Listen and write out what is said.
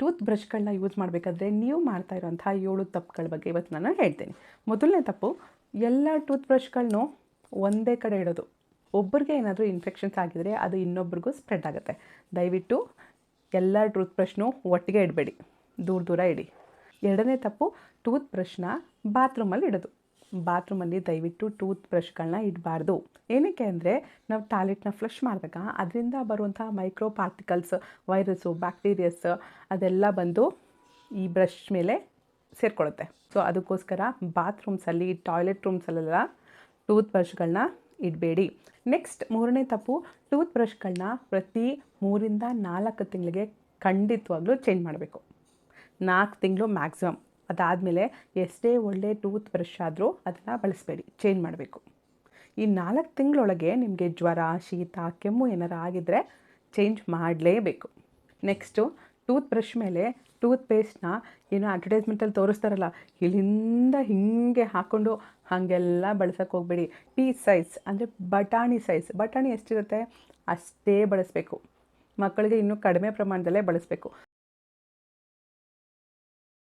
Tooth ಬ್ರಷ್ಗಳನ್ನ use ಮಾಡಬೇಕಾದ್ರೆ ನೀವು ಮಾಡ್ತಾ ಇರೋಂಥ ಏಳು ತಪ್ಪುಗಳ ಬಗ್ಗೆ ಇವತ್ತು ನಾನು ಹೇಳ್ತೀನಿ. ಮೊದಲನೇ ತಪ್ಪು, ಎಲ್ಲ ಟೂತ್ ಬ್ರಷ್ಗಳನ್ನೂ ಒಂದೇ ಕಡೆ ಇಡೋದು. ಒಬ್ಬರಿಗೆ ಏನಾದರೂ ಇನ್ಫೆಕ್ಷನ್ಸ್ ಆಗಿದರೆ ಅದು ಇನ್ನೊಬ್ರಿಗೂ ಸ್ಪ್ರೆಡ್ ಆಗುತ್ತೆ. ದಯವಿಟ್ಟು ಎಲ್ಲ ಟೂತ್ ಬ್ರಷ್ನೂ ಒಟ್ಟಿಗೆ ಇಡಬೇಡಿ. ದೂರ ದೂರ ಇಡಿ. ಎರಡನೇ ತಪ್ಪು ಟೂತ್ ಬ್ರಷ್ನ ಬಾತ್ರೂಮಲ್ಲಿ ಇಡೋದು. ಬಾತ್ರೂಮಲ್ಲಿ ದಯವಿಟ್ಟು ಟೂತ್ ಬ್ರಷ್ಗಳನ್ನ ಇಡಬಾರ್ದು. ಏನಕ್ಕೆ ಅಂದರೆ ನಾವು ಟಾಯ್ಲೆಟ್ನ ಫ್ಲಶ್ ಮಾಡಿದಾಗ ಅದರಿಂದ ಬರುವಂಥ ಮೈಕ್ರೋ ಪಾರ್ಟಿಕಲ್ಸ್ ವೈರಸ್ಸು, ಬ್ಯಾಕ್ಟೀರಿಯಸ್ ಅದೆಲ್ಲ ಬಂದು ಈ ಬ್ರಷ್ ಮೇಲೆ ಸೇರಿಕೊಳ್ಳುತ್ತೆ. ಸೊ, ಅದಕ್ಕೋಸ್ಕರ ಬಾತ್ರೂಮ್ಸಲ್ಲಿ, ಟಾಯ್ಲೆಟ್ ರೂಮ್ಸಲ್ಲೆಲ್ಲ ಟೂತ್ ಬ್ರಷ್ಗಳನ್ನ ಇಡಬೇಡಿ. ನೆಕ್ಸ್ಟ್ ಮೂರನೇ ತಪ್ಪು ಟೂತ್ ಬ್ರಷ್ಗಳನ್ನ ಪ್ರತಿ ಮೂರಿಂದ ನಾಲ್ಕು ತಿಂಗಳಿಗೆ ಖಂಡಿತವಾಗ್ಲೂ ಚೇಂಜ್ ಮಾಡಬೇಕು. ನಾಲ್ಕು ತಿಂಗಳು ಮ್ಯಾಕ್ಸಿಮಮ್. ಅದಾದಮೇಲೆ ಎಷ್ಟೇ ಒಳ್ಳೆ ಟೂತ್ ಬ್ರಷ್ ಆದರೂ ಅದನ್ನು ಬಳಸಬೇಡಿ, ಚೇಂಜ್ ಮಾಡಬೇಕು. ಈ ನಾಲ್ಕು ತಿಂಗಳೊಳಗೆ ನಿಮಗೆ ಜ್ವರ, ಶೀತ, ಕೆಮ್ಮು ಏನಾರು ಆಗಿದ್ದರೆ ಚೇಂಜ್ ಮಾಡಲೇಬೇಕು. ನೆಕ್ಸ್ಟು ಟೂತ್ ಬ್ರಷ್ ಮೇಲೆ ಟೂತ್ ಪೇಸ್ಟ್ನ ಏನೋ ಅಡ್ವರ್ಟೈಸ್ಮೆಂಟಲ್ಲಿ ತೋರಿಸ್ತಾರಲ್ಲ, ಇಲ್ಲಿಂದ ಹೀಗೆ ಹಾಕ್ಕೊಂಡು ಹಾಗೆಲ್ಲ ಬಳಸೋಕ್ಕೆ ಹೋಗಬೇಡಿ. ಪೀ ಸೈಜ್ ಅಂದರೆ ಬಟಾಣಿ ಸೈಜ್. ಬಟಾಣಿ ಎಷ್ಟಿರುತ್ತೆ? ಅಷ್ಟೇ ಬಳಸಬೇಕು. ಮಕ್ಕಳಿಗೆ ಇನ್ನೂ ಕಡಿಮೆ ಪ್ರಮಾಣದಲ್ಲೇ ಬಳಸಬೇಕು.